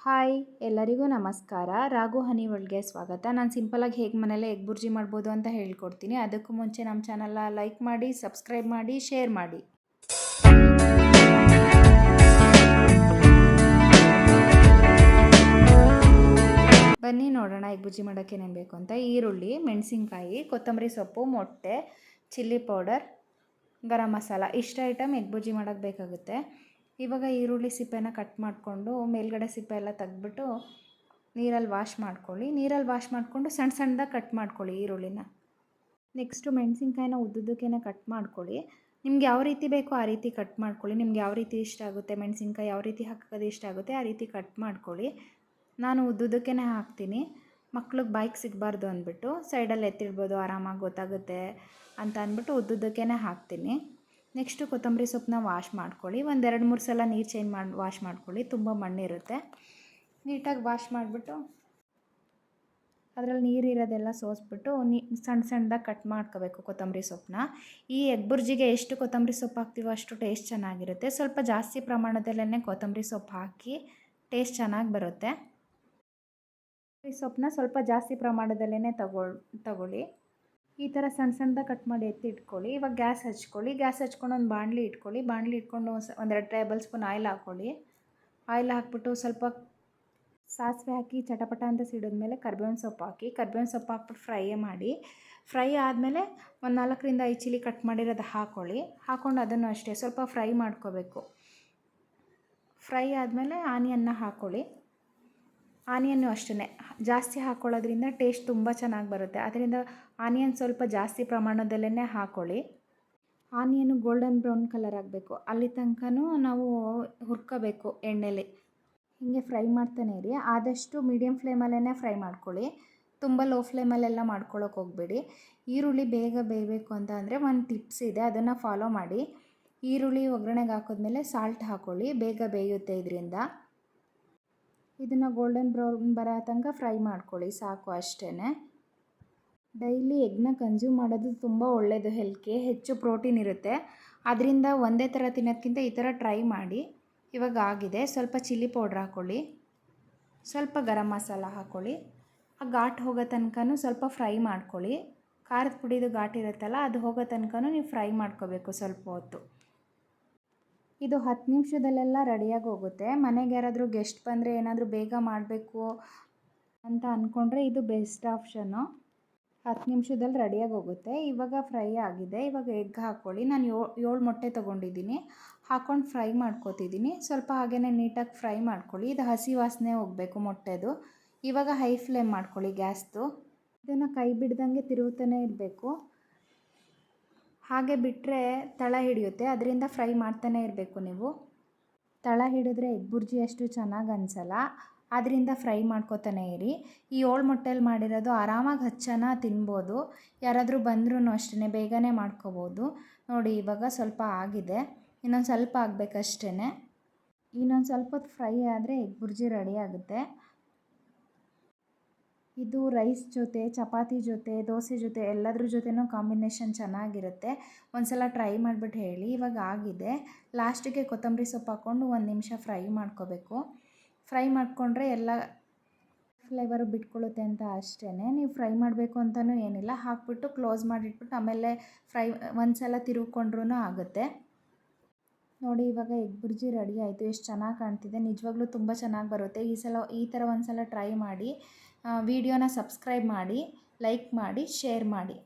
Hi, ಎಲ್ಲರಿಗೂ ನಮಸ್ಕಾರ. ರಾಘು ಹನಿ ಒಳಗೆ ಸ್ವಾಗತ. ನಾನು ಸಿಂಪಲಾಗಿ ಹೇಗೆ ಮನೇಲೆ ಎಗ್ ಬುರ್ಜಿ ಮಾಡ್ಬೋದು ಅಂತ ಹೇಳ್ಕೊಡ್ತೀನಿ. ಅದಕ್ಕೂ ಮುಂಚೆ ನಮ್ಮ ಚಾನಲ್ನ ಲೈಕ್ ಮಾಡಿ ಸಬ್ಸ್ಕ್ರೈಬ್ ಮಾಡಿ ಶೇರ್ ಮಾಡಿ. ಬನ್ನಿ ನೋಡೋಣ ಎಗ್ ಬುರ್ಜಿ ಮಾಡೋಕ್ಕೆ ಏನೇನು ಬೇಕು ಅಂತ. ಈರುಳ್ಳಿ, ಮೆಣಸಿನ್ಕಾಯಿ, ಕೊತ್ತಂಬರಿ ಸೊಪ್ಪು, ಮೊಟ್ಟೆ, ಚಿಲ್ಲಿ ಪೌಡರ್, ಗರಂ ಮಸಾಲ. ಇಷ್ಟು ಐಟಮ್ ಎಗ್ ಬುರ್ಜಿ ಮಾಡೋಕ್ಕೆ ಬೇಕಾಗುತ್ತೆ. ಇವಾಗ ಈರುಳ್ಳಿ ಸಿಪ್ಪೆನ ಕಟ್ ಮಾಡಿಕೊಂಡು ಮೇಲ್ಗಡೆ ಸಿಪ್ಪೆ ಎಲ್ಲ ತೆಗೆದ್ಬಿಟ್ಟು ನೀರಲ್ಲಿ ವಾಶ್ ಮಾಡ್ಕೊಳ್ಳಿ. ನೀರಲ್ಲಿ ವಾಶ್ ಮಾಡಿಕೊಂಡು ಸಣ್ಣ ಸಣ್ಣದಾಗಿ ಕಟ್ ಮಾಡ್ಕೊಳ್ಳಿ ಈರುಳ್ಳಿನ. ನೆಕ್ಸ್ಟು ಮೆಣಸಿನ್ಕಾಯಿನ ಉದ್ದುದ್ದಕ್ಕೇ ಕಟ್ ಮಾಡ್ಕೊಳ್ಳಿ. ನಿಮ್ಗೆ ಯಾವ ರೀತಿ ಬೇಕೋ ಆ ರೀತಿ ಕಟ್ ಮಾಡ್ಕೊಳ್ಳಿ. ನಿಮ್ಗೆ ಯಾವ ರೀತಿ ಇಷ್ಟ ಆಗುತ್ತೆ ಮೆಣಸಿನ್ಕಾಯಿ, ಯಾವ ರೀತಿ ಹಾಕೋದು ಇಷ್ಟ ಆಗುತ್ತೆ ಆ ರೀತಿ ಕಟ್ ಮಾಡ್ಕೊಳ್ಳಿ. ನಾನು ಉದ್ದುದ್ದಕ್ಕೇ ಹಾಕ್ತೀನಿ. ಮಕ್ಳಿಗೆ ಬೈಕ್ ಸಿಗಬಾರ್ದು ಅಂದ್ಬಿಟ್ಟು ಸೈಡಲ್ಲಿ ಎತ್ತಿಡ್ಬೋದು, ಆರಾಮಾಗಿ ಗೊತ್ತಾಗುತ್ತೆ ಅಂತ ಅಂದ್ಬಿಟ್ಟು ಉದ್ದುದ್ದಕ್ಕೇ ಹಾಕ್ತೀನಿ. ನೆಕ್ಸ್ಟು ಕೊತ್ತಂಬರಿ ಸೊಪ್ಪನ್ನ ವಾಶ್ ಮಾಡ್ಕೊಳ್ಳಿ. ಒಂದು ಎರಡು ಮೂರು ಸಲ ನೀರು ಚೇಂಜ್ ಮಾಡಿ, ವಾಶ್ ಮಾಡ್ಕೊಳ್ಳಿ. ತುಂಬ ಮಣ್ಣಿರುತ್ತೆ. ನೀಟಾಗಿ ವಾಶ್ ಮಾಡಿಬಿಟ್ಟು ಅದರಲ್ಲಿ ನೀರಿರೋದೆಲ್ಲ ಸೋಸ್ಬಿಟ್ಟು ನೀ ಸಣ್ಣ ಸಣ್ಣದಾಗಿ ಕಟ್ ಮಾಡ್ಕೋಬೇಕು ಕೊತ್ತಂಬರಿ ಸೊಪ್ಪನ್ನ. ಈ ಎಗ್ಬುರ್ಜಿಗೆ ಎಷ್ಟು ಕೊತ್ತಂಬರಿ ಸೊಪ್ಪು ಹಾಕ್ತೀವೋ ಅಷ್ಟು ಟೇಸ್ಟ್ ಚೆನ್ನಾಗಿರುತ್ತೆ. ಸ್ವಲ್ಪ ಜಾಸ್ತಿ ಪ್ರಮಾಣದಲ್ಲೇ ಕೊತ್ತಂಬರಿ ಸೊಪ್ಪು ಹಾಕಿ ಟೇಸ್ಟ್ ಚೆನ್ನಾಗಿ ಬರುತ್ತೆ. ಈ ಸೊಪ್ಪನ್ನ ಸ್ವಲ್ಪ ಜಾಸ್ತಿ ಪ್ರಮಾಣದಲ್ಲೇ ತಗೊಳ್, ತಗೊಳ್ಳಿ. ಈ ಥರ ಸಣ್ಣ ಸಣ್ಣದಾಗ ಕಟ್ ಮಾಡಿ ಎತ್ತಿ ಇಟ್ಕೊಳ್ಳಿ. ಇವಾಗ ಗ್ಯಾಸ್ ಹಚ್ಕೊಳ್ಳಿ. ಗ್ಯಾಸ್ ಹಚ್ಕೊಂಡು ಒಂದು ಬಾಣಲಿ ಇಟ್ಕೊಳ್ಳಿ. ಬಾಣಲಿ ಇಟ್ಕೊಂಡು ಒಂದೆರಡು ಟೇಬಲ್ ಸ್ಪೂನ್ ಆಯಿಲ್ ಹಾಕ್ಕೊಳ್ಳಿ. ಆಯಿಲ್ ಹಾಕ್ಬಿಟ್ಟು ಸ್ವಲ್ಪ ಸಾಸಿವೆ ಹಾಕಿ ಚಟಪಟ ಅಂತ ಸಿಡಿದ್ಮೇಲೆ ಕರ್ಬೇವಿನ ಸೊಪ್ಪು ಹಾಕಿ, ಕರ್ಬೇವಿನ ಸೊಪ್ಪು ಹಾಕ್ಬಿಟ್ಟು ಫ್ರೈ ಮಾಡಿ. ಫ್ರೈ ಆದಮೇಲೆ ಒಂದು ನಾಲ್ಕರಿಂದ ಐದು ಚಿಲಿ ಕಟ್ ಮಾಡಿರೋದು ಹಾಕ್ಕೊಳ್ಳಿ. ಹಾಕ್ಕೊಂಡು ಅದನ್ನು ಅಷ್ಟೇ ಸ್ವಲ್ಪ ಫ್ರೈ ಮಾಡ್ಕೋಬೇಕು. ಫ್ರೈ ಆದಮೇಲೆ ಆನಿಯನ್ನ ಹಾಕ್ಕೊಳ್ಳಿ. ಆನಿಯನ್ನು ಅಷ್ಟೇ ಜಾಸ್ತಿ ಹಾಕ್ಕೊಳ್ಳೋದ್ರಿಂದ ಟೇಸ್ಟ್ ತುಂಬ ಚೆನ್ನಾಗಿ ಬರುತ್ತೆ. ಅದರಿಂದ ಆನಿಯನ್ ಸ್ವಲ್ಪ ಜಾಸ್ತಿ ಪ್ರಮಾಣದಲ್ಲೇ ಹಾಕ್ಕೊಳ್ಳಿ ಆನಿಯನ್ನು ಗೋಲ್ಡನ್ ಬ್ರೌನ್ ಕಲರ್ ಆಗಬೇಕು. ಅಲ್ಲಿ ತನಕನೂ ನಾವು ಹುರ್ಕೋಬೇಕು ಎಣ್ಣೆಲಿ. ಹೀಗೆ ಫ್ರೈ ಮಾಡ್ತಾನೆ ಇರಿ. ಆದಷ್ಟು ಮೀಡಿಯಮ್ ಫ್ಲೇಮಲ್ಲೇ ಫ್ರೈ ಮಾಡ್ಕೊಳ್ಳಿ. ತುಂಬ ಲೋ ಫ್ಲೇಮಲ್ಲೆಲ್ಲ ಮಾಡ್ಕೊಳ್ಳೋಕೆ ಹೋಗಬೇಡಿ. ಈರುಳ್ಳಿ ಬೇಗ ಬೇಯಬೇಕು ಅಂತ ಅಂದರೆ ಒಂದು ಟಿಪ್ಸ್ ಇದೆ. ಅದನ್ನು ಫಾಲೋ ಮಾಡಿ. ಈರುಳ್ಳಿ ಒಗ್ಗರಣೆಗೆ ಹಾಕಿದ್ಮೇಲೆ ಸಾಲ್ಟ್ ಹಾಕ್ಕೊಳ್ಳಿ ಬೇಗ ಬೇಯುತ್ತೆ ಇದರಿಂದ. ಇದನ್ನು ಗೋಲ್ಡನ್ ಬ್ರೌನ್ ಬರೋ ತನಕ ಫ್ರೈ ಮಾಡ್ಕೊಳ್ಳಿ, ಸಾಕು ಅಷ್ಟೇ ಡೈಲಿ ಎಗ್ನ ಕನ್ಸ್ಯೂಮ್ ಮಾಡೋದು ತುಂಬ ಒಳ್ಳೆಯದು ಹೆಲ್ತ್ಗೆ ಹೆಚ್ಚು ಪ್ರೋಟೀನ್ ಇರುತ್ತೆ. ಅದರಿಂದ ಒಂದೇ ಥರ ತಿನ್ನೋದಕ್ಕಿಂತ ಈ ಥರ ಟ್ರೈ ಮಾಡಿ. ಇವಾಗ ಆಗಿದೆ. ಸ್ವಲ್ಪ ಚಿಲ್ಲಿ ಪೌಡ್ರ್ ಹಾಕ್ಕೊಳ್ಳಿ ಸ್ವಲ್ಪ ಗರಂ ಮಸಾಲ ಹಾಕ್ಕೊಳ್ಳಿ ಆ ಘಾಟ್ ಹೋಗೋ ತನಕನೂ ಸ್ವಲ್ಪ ಫ್ರೈ ಮಾಡ್ಕೊಳ್ಳಿ. ಖಾರದ ಪುಡಿದು ಘಾಟ್ ಇರುತ್ತಲ್ಲ, ಅದು ಹೋಗೋ ತನಕನೂ ನೀವು ಫ್ರೈ ಮಾಡ್ಕೋಬೇಕು ಸ್ವಲ್ಪ ಹೊತ್ತು. ಇದು ಹತ್ತು ನಿಮಿಷದಲ್ಲೆಲ್ಲ ರೆಡಿಯಾಗಿ ಹೋಗುತ್ತೆ. ಮನೆಗೆ ಯಾರಾದರೂ ಗೆಸ್ಟ್ ಬಂದರೆ ಏನಾದರೂ ಬೇಗ ಮಾಡಬೇಕು ಅಂತ ಅಂದ್ಕೊಂಡ್ರೆ ಇದು ಬೆಸ್ಟ್ ಆಪ್ಷನ್ನು ಹತ್ತು ನಿಮಿಷದಲ್ಲಿ ರೆಡಿಯಾಗಿ ಹೋಗುತ್ತೆ. ಇವಾಗ ಫ್ರೈ ಆಗಿದೆ. ಇವಾಗ ಎಗ್ ಹಾಕ್ಕೊಳ್ಳಿ ನಾನು ಏಳು ಮೊಟ್ಟೆ ತೊಗೊಂಡಿದ್ದೀನಿ. ಹಾಕ್ಕೊಂಡು ಫ್ರೈ ಮಾಡ್ಕೊತಿದ್ದೀನಿ. ಸ್ವಲ್ಪ ಹಾಗೆಯೇ ನೀಟಾಗಿ ಫ್ರೈ ಮಾಡ್ಕೊಳ್ಳಿ. ಇದು ಹಸಿ ವಾಸನೆ ಹೋಗಬೇಕು ಮೊಟ್ಟೆದು. ಇವಾಗ ಹೈ ಫ್ಲೇಮ್ ಮಾಡ್ಕೊಳ್ಳಿ ಗ್ಯಾಸ್ದು. ಇದನ್ನು ಕೈ ಬಿಡ್ದಂಗೆ ತಿರುಗುತ್ತಲೇ ಇರಬೇಕು. ಹಾಗೆ ಬಿಟ್ಟರೆ ತಳ ಹಿಡಿಯುತ್ತೆ. ಅದರಿಂದ ಫ್ರೈ ಮಾಡ್ತಾನೆ ಇರಬೇಕು ನೀವು. ತಳ ಹಿಡಿದ್ರೆ ಎಗ್ ಬುರ್ಜಿ ಅಷ್ಟು ಚೆನ್ನಾಗಿ ಅನಿಸಲ್ಲ. ಅದರಿಂದ ಫ್ರೈ ಮಾಡ್ಕೋತಾನೆ ಇರಿ. ಈ ಏಳು ಮೊಟ್ಟೆಲಿ ಮಾಡಿರೋದು ಆರಾಮಾಗಿ ಹತ್ತು ತಿನ್ಬೋದು. ಯಾರಾದರೂ ಬಂದ್ರೂ ಅಷ್ಟೇ ಬೇಗನೆ ಮಾಡ್ಕೋಬೋದು. ನೋಡಿ, ಇವಾಗ ಸ್ವಲ್ಪ ಆಗಿದೆ. ಇನ್ನೊಂದು ಸ್ವಲ್ಪ ಆಗಬೇಕಷ್ಟೇ ಇನ್ನೊಂದು ಸ್ವಲ್ಪ ಫ್ರೈ ಆದರೆ ಎಗ್ ಬುರ್ಜಿ ರೆಡಿ ಆಗುತ್ತೆ. ಇದು ರೈಸ್ ಜೊತೆ, ಚಪಾತಿ ಜೊತೆ, ದೋಸೆ ಜೊತೆ ಎಲ್ಲದ್ರ ಜೊತೆನೂ ಕಾಂಬಿನೇಷನ್ ಚೆನ್ನಾಗಿರುತ್ತೆ. ಒಂದು ಸಲ ಟ್ರೈ ಮಾಡಿಬಿಟ್ಟು ಹೇಳಿ, ಇವಾಗ ಆಗಿದೆ. ಲಾಸ್ಟಿಗೆ ಕೊತ್ತಂಬರಿ ಸೊಪ್ಪು ಹಾಕ್ಕೊಂಡು ಒಂದು ನಿಮಿಷ ಫ್ರೈ ಮಾಡ್ಕೋಬೇಕು. ಫ್ರೈ ಮಾಡಿಕೊಂಡ್ರೆ ಎಲ್ಲ ಫ್ಲೇವರು ಬಿಟ್ಕೊಳ್ಳುತ್ತೆ ಅಂತ ಅಷ್ಟೇ ನೀವು ಫ್ರೈ ಮಾಡಬೇಕು ಅಂತಲೂ ಏನಿಲ್ಲ. ಹಾಕ್ಬಿಟ್ಟು ಕ್ಲೋಸ್ ಮಾಡಿಟ್ಬಿಟ್ಟು ಆಮೇಲೆ ಫ್ರೈ ಒಂದು ಸಲ ತಿರುಗ್ಕೊಂಡ್ರೂ ಆಗುತ್ತೆ. ನೋಡಿ, ಇವಾಗ ಎಗ್ ಬುರ್ಜಿ ರೆಡಿ ಆಯಿತು. ಎಷ್ಟು ಚೆನ್ನಾಗಿ ಕಾಣ್ತಿದೆ. ನಿಜವಾಗ್ಲೂ ತುಂಬ ಚೆನ್ನಾಗಿ ಬರುತ್ತೆ. ಈ ಸಲ, ಈ ಥರ ಒಂದು ಸಲ ಟ್ರೈ ಮಾಡಿ ವಿಡಿಯೋನ ಸಬ್ಸ್ಕ್ರೈಬ್ ಮಾಡಿ ಲೈಕ್ ಮಾಡಿ ಶೇರ್ ಮಾಡಿ.